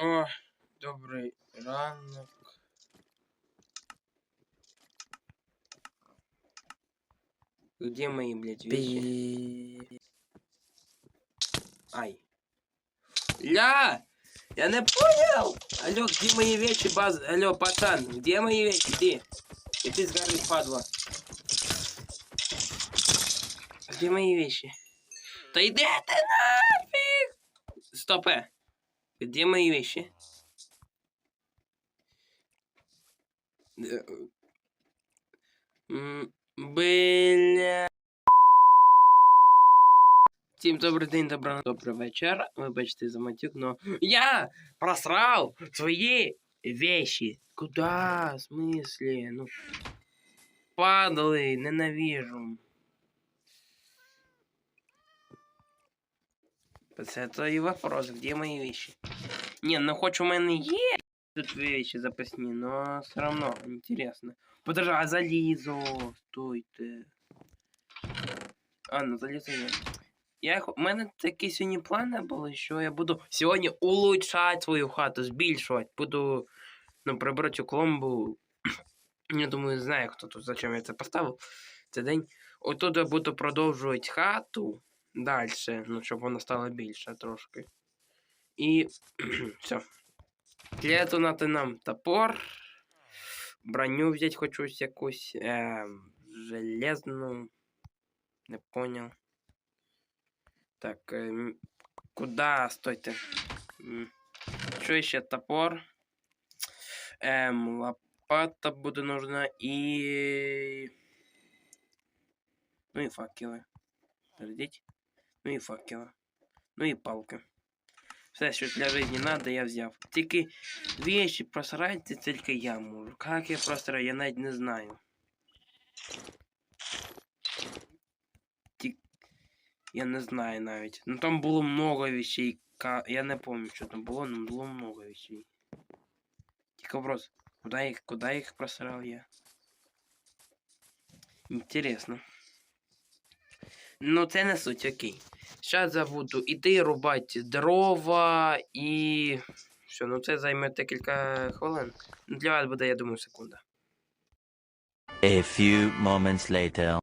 О, добрий ранок. Где мои, блядь, вещи? Ай. Ля! Я не понял! Алло, где мои вещи, баз... Алло, пацан, где мои вещи? Ты? И ты сгоришь, падла. Где мои вещи? Да иди ты нафиг! Стоп, э. Где мои вещи? Э, Бля. Всім добрий день, добра добрий вечір. Вибачте за матюк, но я просрал свои вещи. Куда? В смысле? Ну, падали, ненавижу. Это и вопрос, где мои вещи? Не, ну хоть у меня есть тут вещи запасные, но все равно интересно. Подожди, а залізо? Стойте. А, ну залізо є. Я, у мене такі сьогодні плани були, що я буду сьогодні улучшати свою хату, збільшувати. Буду ну, прибрати цю кломбу. Я думаю, знаю, хто тут, зачем я це поставив. Цей день. Отут буду продовжувати хату далі, ну, щоб вона стала більша трошки. І все. Для этого надо нам топор. Броню взять хочу якусь. Э, железную. Не понял. Так, э, куда стойте? Что еще топор? Эм, лопата буде нужна и... Ну и факелы. Подождите. Ну и факелы. Ну и палка. Все, що для жизни надо, я взяв. Тільки вещи просрать це тільки я можу. Как я просраю, я навіть не знаю. Ті... Я не знаю навіть. Ну там було много вещей. Ка... Я не помню, що там було, но було много вещей. Тільки вопрос, куда їх, куда їх просрав я? Интересно. Ну, це не суть, окей. Зараз я буду іти рубати дрова і. Все, ну це займе декілька хвилин. Для вас буде, я думаю, секунда. A few moments later.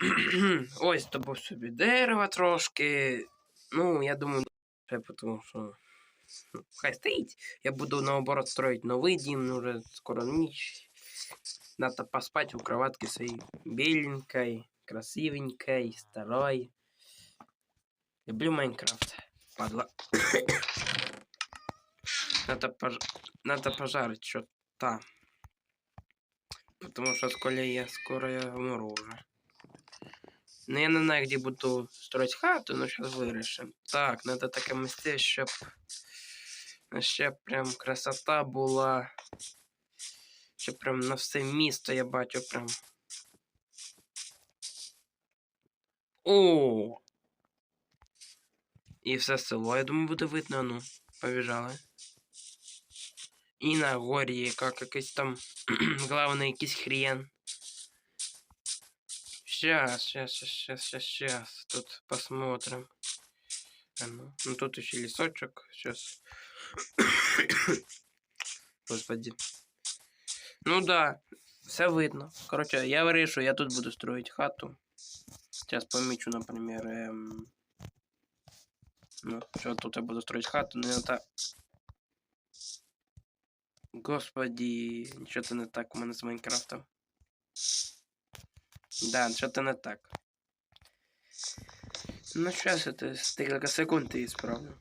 Ось добув собі дерева трошки. Ну, я думаю, ще тому що. ну, Хай стоїть. Я буду наоборот строить новый дім, ну уже скоро ніч. Надо поспать у кроватки своей беленькой, красивенькой, старой. Люблю Майнкрафт. Падла. Надо, пож... Надо пожарить что-то. Потому что скоро я, скоро я умру уже. Ну я не знаю, где буду строить хату, но сейчас вирішимо. Так, надо таке місце, щоб ще прям красота була. Щоб прям на все місто я бачу прям. О! І все село, я думаю, буде видно, ну, побіжали. І на горі, як якийсь там главний якийсь хрен. Сейчас, сейчас, сейчас, сейчас, сейчас. Тут посмотрим. А ну, ну тут еще лесочек. Сейчас. Господи. Ну да, все видно. Короче, я вирішу, я тут буду строить хату. Сейчас помечу, например. Эм... Ну, что тут я буду строить хату, ну это. Господи, что-то не так у мене з Майнкрафтом. Да, что-то не так. Ну, сейчас это с несколько секунд и исправлю.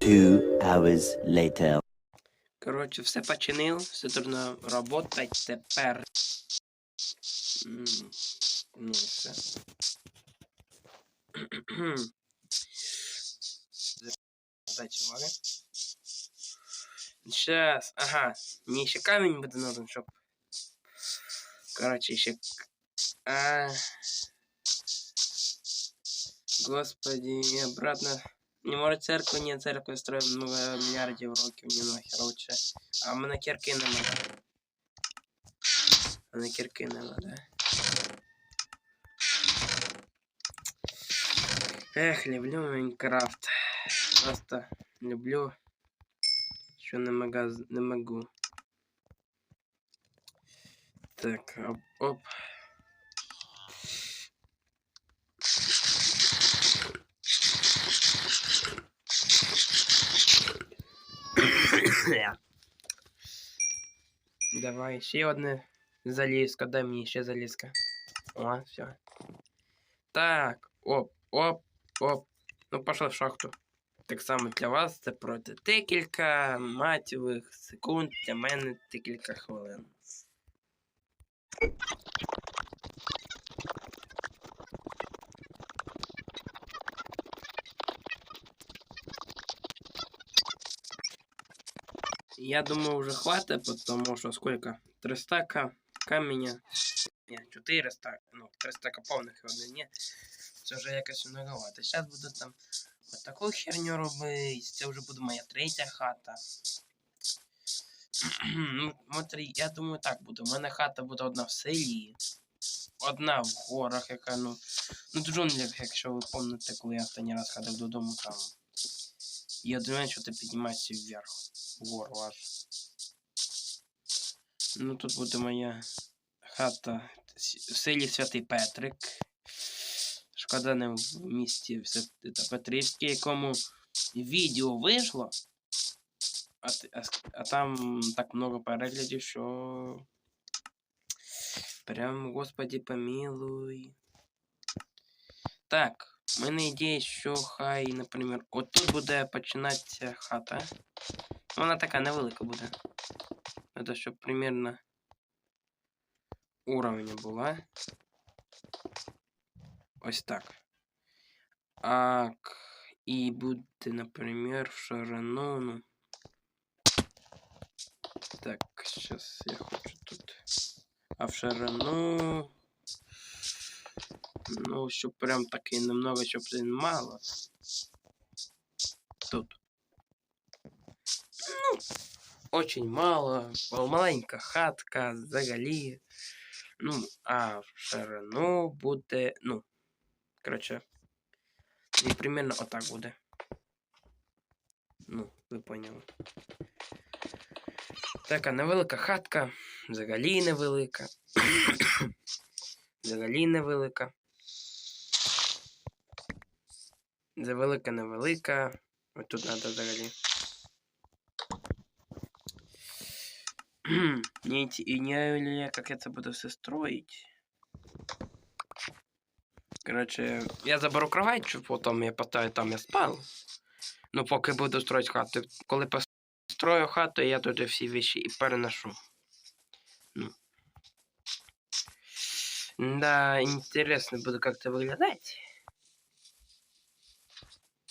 Two hours later. Коротше, все починив, все должно работать тепер. М, Ну, все. Дайте уваги. Сейчас, ага. Мне еще камень буде нужен, щоб. Короче, еще. А... Господи, и обратно. Не может церкву, нет церкви строим много миллиардів років, не нахер лучше. А в мене кірки нема. А на кирки нема, да? Эх, люблю Майнкрафт. Просто люблю, що не, мога, не могу. Так, оп, оп. Давай, ще одне залізка, дай мені ще залізка. О, все. Так, оп, оп, оп. Ну, пошли в шахту. Так само для вас це пройде декілька матівих секунд, для мене декілька хвилин. Я думаю, уже хватит, потому что сколько? 300 ка каменя. Ні, 400, ну, 300 повних одне, ні. Це вже якось многовато. Зараз буду там от таку херню робити. Це вже буде моя третя хата. ну, смотри, я думаю, так буде. У мене хата буде одна в селі. Одна в горах, яка, ну. Ну, в джунглях, якщо ви пам'ятаєте, коли я останній раз ходив додому, там. І одне, що ти піднімаєшся вверх. Вгору аж. Ну, тут буде моя хата в селі Святий Петрик. Шкода не в місті Святий якому відео вийшло. А, ти- а, с- а там так много переглядів, що. Прям, господи, помилуй. Так, в мене ідея, що хай, наприклад, отут буде починатися хата. Вона така невелика буде. Це щоб примерно уровня була. Ось так. Так. І буде, наприклад, в ширину. Ну. Так, сейчас я хочу тут. А в ширину. Ну, щоб прям таки немного, щоб це мало. Тут. Ну, очень мало. Маленька хатка, взагалі. Ну, а ширину буде. Ну. Коротше. І примерно отак буде. Ну, ви поняли. Така невелика хатка. Взагалі невелика. Взагалі невелика. Завелика невелика. Ось тут треба взагалі. Не, и не как это буду все строить. Короче, я заберу кровать, потім я поставлю там я спав. Ну, поки буду строить хату. Коли построю хату, я туди всі вещи і переношу. Ну. Да, интересно буду как-то выглядать.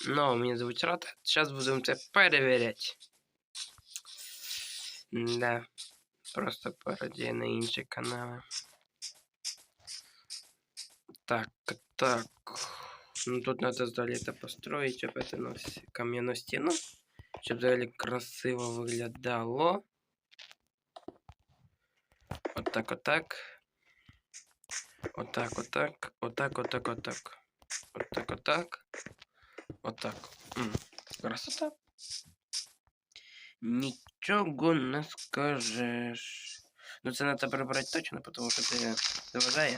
Но меня зовут Рот. Сейчас будем це перевіряти. Да. Просто пародія на інші канали. Так, так. Ну тут надо сдали это построить, щоб это на вс- кам'яну стіну. Щоб взагалі красиво виглядало. Отак, отак. Отак, отак. Отак, отак, отак. Отак, отак. Отак. М, Красота. Нічого не скажеш. Ну це треба прибрати точно, тому що це заважає.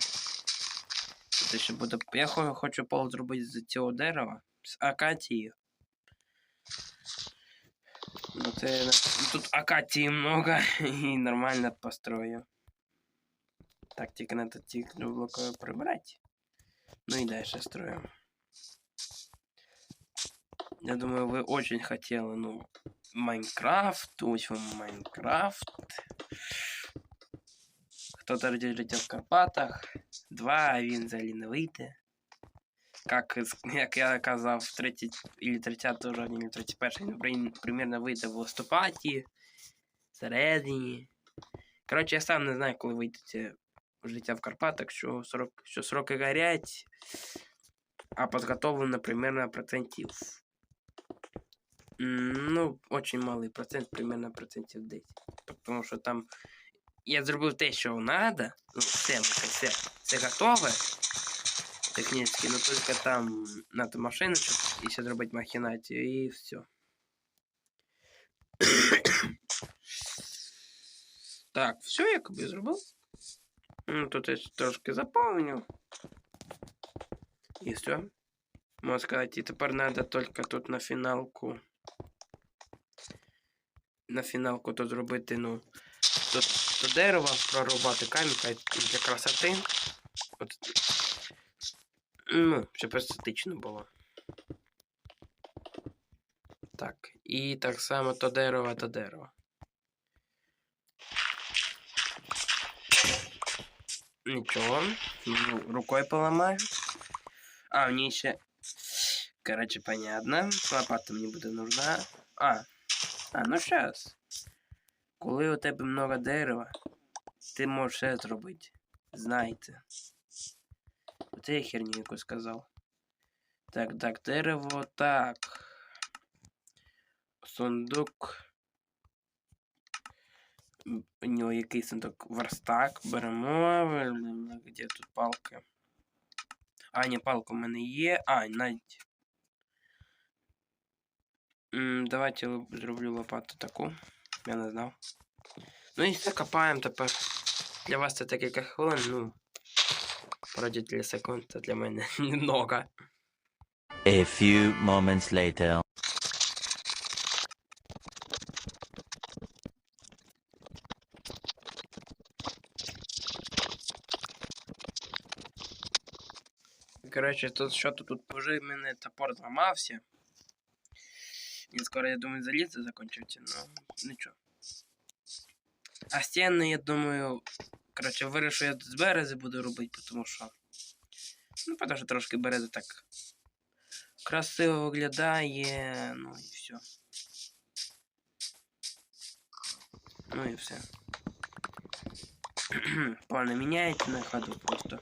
Це ще буде. Я хо- хочу пол зробити з цього дерева. З акації. Ну це на- тут акації много і нормально построю. Так, тільки надо ті блоки прибрати. Ну і дальше строим. Я думаю, вы очень хотели, ну, Майнкрафт, ось вам Майнкрафт. Хто-то родився в Карпатах. Два, а він взагалі не вийде. Как, із- як я казав, 30 или 30 жовтня, или 31 ну, при- примерно вийде в листопаді, середині. Коротше, я сам не знаю, коли вийдете в життя в Карпатах, що, срок, що сроки горять, а підготовлено примерно процентів М, Ну, очень малый процент, примерно процентів 10. Потому що там я зробив те, що треба. Ну, все, все, все готове. Технічно, ну тільки там надо машину, щоб ще зробити махінацію і все. так, все, я би зробив. Ну, тут я трошки заповнив. І все. Можна сказати, і тепер треба тільки тут на фіналку. На фіналку тут зробити, ну. Тут, тут дерево прорубати камінь хай для красоти. От. Ну, щоб естетично було. Так, і так само то дерево, то дерево. Нічого. Ну, Рукой поламаю. А, мені ще. Короче, понятно. Лопата мені буде нужна. А. А, ну щас. Коли у тебе много дерева, ти можеш все зробити. Знайте. Оце я херню яку сказав. Так, так, дерево, так. Сундук. М, У нього який сундук? Верстак. Беремо. Де тут палки? А, ні, палка у мене є. А, навіть. М, Давайте л- зроблю лопату таку. Я не знав. Ну і все копаємо тепер. Для вас це декілька хвилин, ну. Пройдіть секунд, це для мене немного. A few moments later. Коротше, тут що то тут пожив, мене топор зламався. Він скоро, я думаю, залізе закончиться, но нічого. А стіни, я думаю, коротше, вирішу я з берези буду робити, тому що. Ну, тому що трошки береза так красиво виглядає, ну і все. Ну і все. Плани міняється на ходу просто.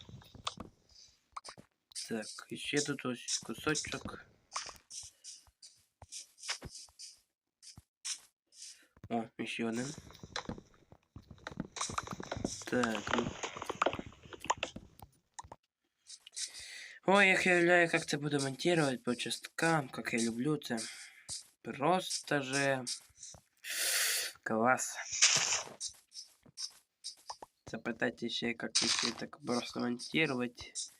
Так, і ще тут ось кусочок. О, ще один. Так. ну. Ой, я уявляю, как це буду монтировать по часткам, как я люблю це. Просто же класс. Запитайте ще, как еще так просто монтировать.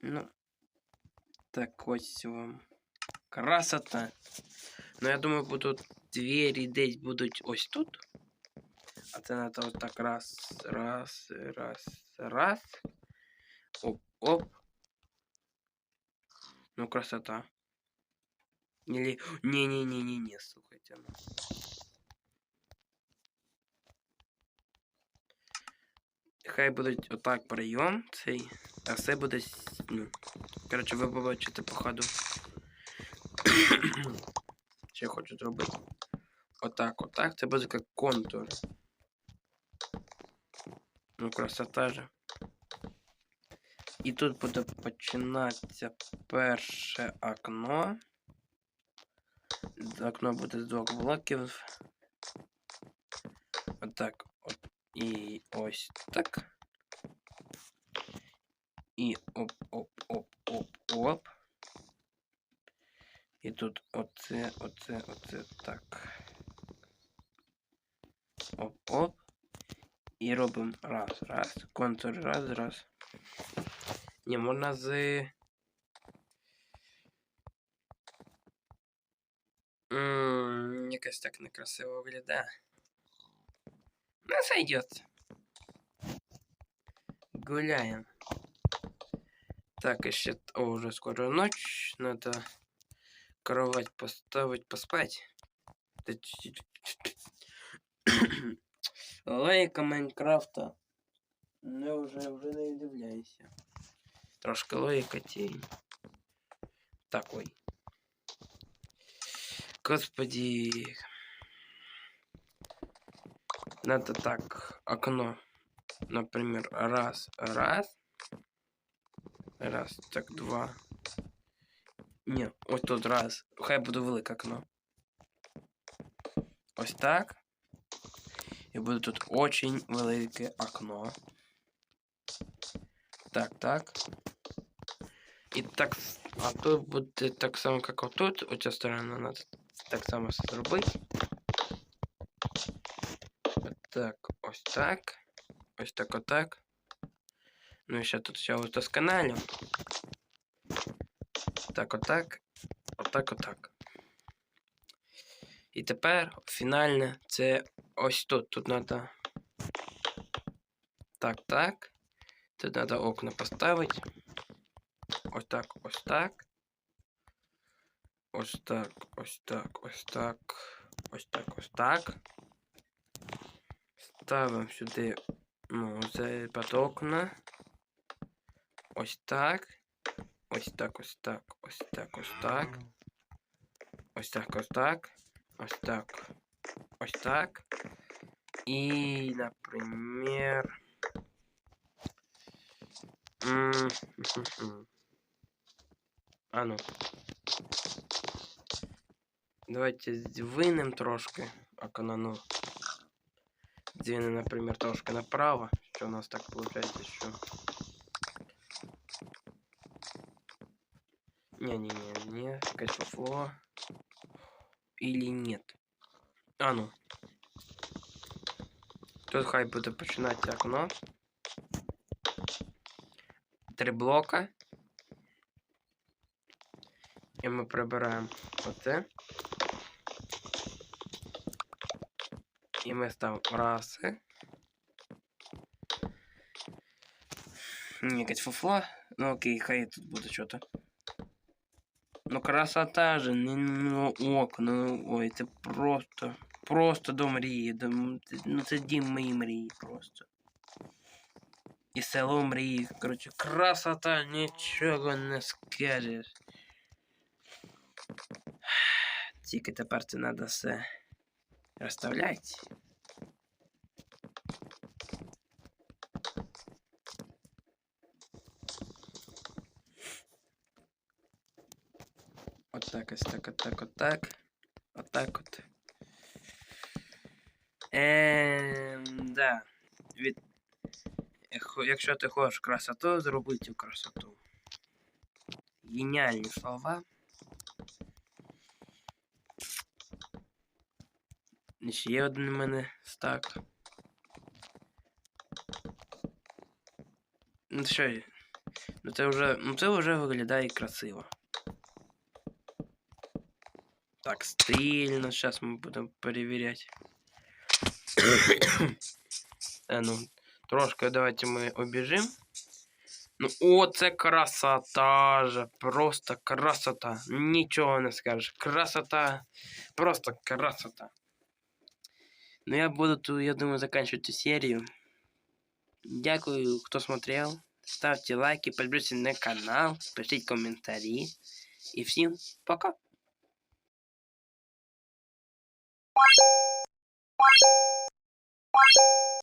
Ну, так ось вам красота. Ну, я думаю, будуть двері десь будуть ось тут. А це надо ось так раз, раз, раз, раз. Оп, оп. Ну, красота. Или... Не-не-не-не-не, слухайте. Ну. Хай будуть отак прийом цей, а все буде. с- Ну. Коротше, ви побачите по ходу. Що я хочу зробити. Отак, отак. Це буде як контур. Ну, красота же. І тут буде починатися перше окно. Окно буде з двох блоків. Отак. От. І ось так. І оп-оп-оп-оп-оп. І тут оце, оце, оце так. Оп-оп. І робимо раз, раз. Контур раз, раз. Не, можна з. М, Якось так некрасиво виглядає. Ну, сойдет. Гуляем. Так, еще... О, уже скоро ночь. Надо кровать поставить, поспать. Та ч- ч- ч- Лайка Майнкрафта. Не вже, вже не дивляйся. Трошки логіка тінь. Так, ой. Господи. Надо так, окно. Например, раз, раз. Раз, так, два. Ні, ось тут раз. Хай буде велике окно. Ось так. І буде тут очень велике окно. Так, так. І так. А тут буде так само, як отут. Оця сторона надо так само зробити. Так, ось так. Ось так, отак. Ну і ще тут все удосконалю. Так, отак. Отак, отак. І тепер фінальне це ось тут. Тут треба. Так, так. Тут треба окна поставити. Ось так, ось так. Ось так, ось так, ось так. Ось так, ось так. Ставимо сюди, ну, під окна. Ось так. Ось так, ось так, ось так, ось так. Ось так, ось так. Ось так. Ось так. И, например... А ну. Давайте здвинем трошки ну. Здвинем, например, трошки направо. Что у нас так получается еще? Не-не-не, не, кайфофо. Или нет? А ну. Тут хай буде починати окно. Три блока. І ми прибираємо оце. І ми ставимо раси. Ні, якась фуфла. Ну окей, хай тут буде що-то. Ну красота же, не ну, окна, ну, ой, це просто, просто до мрії, до, м- це- ну це дім моєї мрії просто. І село мрії, коротше, красота, нічого не скажеш. Тільки тепер це треба все розставляти. От так, ось так, от так, от так. От. Ем, да. Від... Якщо ти хочеш красоту, зроби цю красоту. Геніальні слова. Ще один у мене стак. Ну що, ну це вже, ну це вже виглядає красиво. Так, стильно. Сейчас мы будем проверять. а ну, трошки давайте мы обіжим. Ну, о, це красота же. Просто красота. Нічого не скажеш. Красота. Просто красота. Ну, я буду, я думаю, заканчивать эту серию. Дякую, кто смотрел. Ставьте лайки, подписывайтесь на канал, пишите комментарии. И всем пока. Thank you.